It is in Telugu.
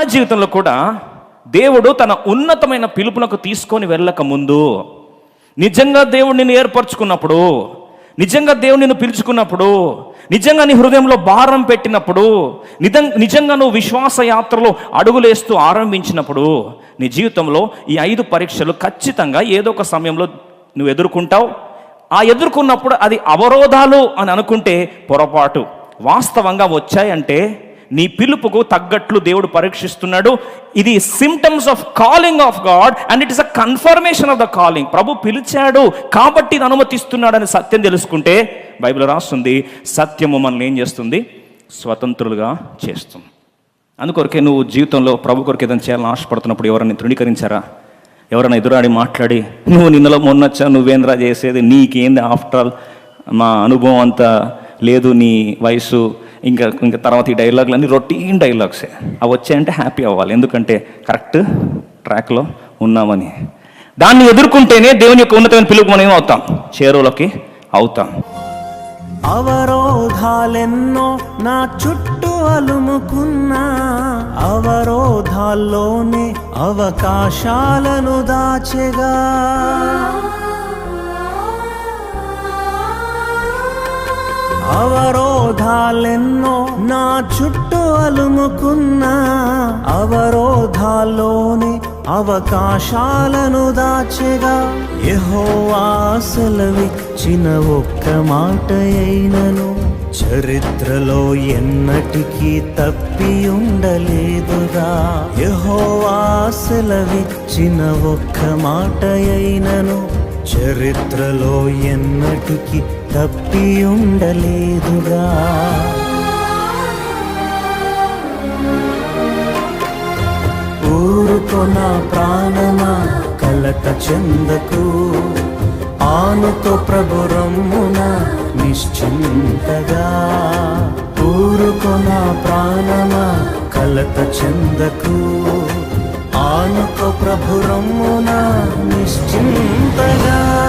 మన జీవితంలో కూడా దేవుడు తన ఉన్నతమైన పిలుపునకు తీసుకొని వెళ్ళక ముందు నిజంగా దేవుడు నిన్ను ఏర్పరచుకున్నప్పుడు నిజంగా దేవుడు నిన్ను పిలుచుకున్నప్పుడు నిజంగా నీ హృదయంలో భారం పెట్టినప్పుడు నిజం నిజంగా నువ్వు విశ్వాస యాత్రలో అడుగులేస్తూ ఆరంభించినప్పుడు నీ జీవితంలో ఈ ఐదు పరీక్షలు ఖచ్చితంగా ఏదో ఒక సమయంలో నువ్వు ఎదుర్కొంటావు. ఆ ఎదుర్కొన్నప్పుడు అది అవరోధాలు అని అనుకుంటే పొరపాటు. వాస్తవంగా వచ్చాయంటే నీ పిలుపుకు తగ్గట్లు దేవుడు పరీక్షిస్తున్నాడు. ఇది symptoms of calling of God and it is a confirmation of the calling ప్రభు పిలిచాడు కాబట్టి ఇది అనుమతిస్తున్నాడని సత్యం తెలుసుకుంటే బైబిల్ రాస్తుంది. సత్యము మనల్ని ఏం చేస్తుంది? స్వతంత్రులుగా చేస్తుంది. అందుకొరకే నువ్వు జీవితంలో ప్రభు కొరకు ఏదైనా చేయాలని ఆశపడుతున్నప్పుడు ఎవరైనా తృణీకరించారా? ఎవరైనా ఎదురాడి మాట్లాడి నువ్వు నిన్నలో మొన్నొచ్చా నువ్వేంద్రా చేసేది? నీకేంది? ఆఫ్టర్ ఆల్ మా అనుభవం అంతా లేదు నీ వయసు ఇంకా ఇంకా తర్వాత ఈ డైలాగులు అన్నీ రొటీన్ డైలాగ్సే అవి వచ్చాయంటే హ్యాపీ అవ్వాలి. ఎందుకంటే కరెక్ట్ ట్రాక్లో ఉన్నామని. దాన్ని ఎదుర్కొంటేనే దేవుని యొక్క ఉన్నతమైన పిలుపు మనం ఏమవుతాం? చేరువులకి అవుతాం. అవరోధాలెన్నో నా చుట్టూ అలుముకున్నా అవరోధాల్లోనే అవకాశాలను దాచెగా. అవరోధాలెన్నో నా చుట్టూ అలుముకున్నా అవరోధాల్లోని అవకాశాలను దాచెగా ఆశలవిచ్చిన ఒక్క మాట అయినను. చరిత్రలో ఎన్నటికీ తప్పి ఉండలేదుగా యహోవాసలవిచ్చిన ఒక్క మాట అయినను. చరిత్రలో ఎన్నటికి తప్పి ఉండలేదుగా ఊరుకొన ప్రాణమా కలత చెందకు. ఆనుతో ప్రభు రమ్మున నిశ్చింతగా. ఊరుకొన ప్రాణమా కలత చెందకు. ఆనుకో ప్రభు నిశ్చింతగా.